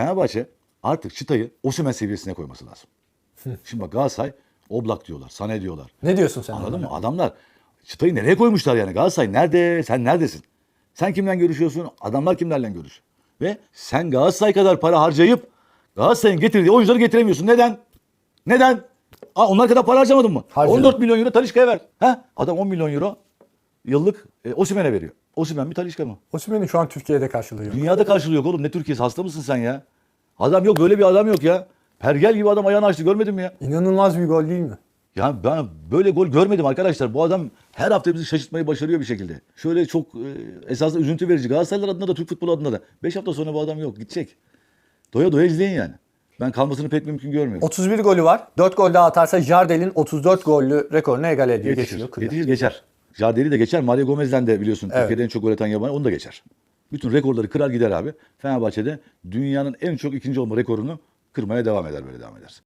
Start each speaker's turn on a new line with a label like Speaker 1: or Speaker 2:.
Speaker 1: Fenerbahçe artık çıtayı Osimhen seviyesine koyması lazım. Şimdi bak Galatasaray Oblak diyorlar, Sané diyorlar.
Speaker 2: Ne diyorsun sen?
Speaker 1: Anladın mı? Adamlar çıtayı nereye koymuşlar yani? Galatasaray nerede? Sen neredesin? Sen kimle görüşüyorsun? Adamlar kimlerle görüşüyor? Ve sen Galatasaray kadar para harcayıp Galatasaray'ın getirdiği oyuncuları getiremiyorsun. Neden? Neden? Aa, onlar kadar para harcamadın mı?
Speaker 2: Harcadım.
Speaker 1: 14 milyon euro Talişka'ya ver. Ha? Adam 10 milyon euro yıllık e, Osimhen'e veriyor. Osimhen mi Talişka mı?
Speaker 2: Osimhen'in şu an Türkiye'de karşılığı yok.
Speaker 1: Dünyada karşılığı yok oğlum. Ne Türkiye'si? Hasta mısın sen ya? Adam yok. Böyle bir adam yok ya. Pergel gibi adam ayağını açtı. Görmedin mi ya?
Speaker 2: İnanılmaz bir gol değil mi?
Speaker 1: Ya ben böyle gol görmedim arkadaşlar. Bu adam her hafta bizi şaşırtmayı başarıyor bir şekilde. Şöyle çok e, esasında üzüntü verici. Galatasaraylılar adına da Türk futbolu adına da. 5 hafta sonra bu adam yok. Gidecek. Doya doya izleyin yani. Ben kalmasını pek mümkün görmüyorum.
Speaker 2: 31 golü var. 4 gol daha atarsa Jardel'in 34 gollü rekorunu egal ediyor.
Speaker 1: Yetişir.
Speaker 2: Geçiyor.
Speaker 1: Yetişir geçer. Jardeli de geçer. Mario Gomez'den de biliyorsun
Speaker 2: Evet.
Speaker 1: Türkiye'de en çok gol atan yabancı onu da geçer. Bütün rekorları kırar gider abi. Fenerbahçe'de dünyanın en çok ikinci olma rekorunu kırmaya devam eder böyle devam ederse.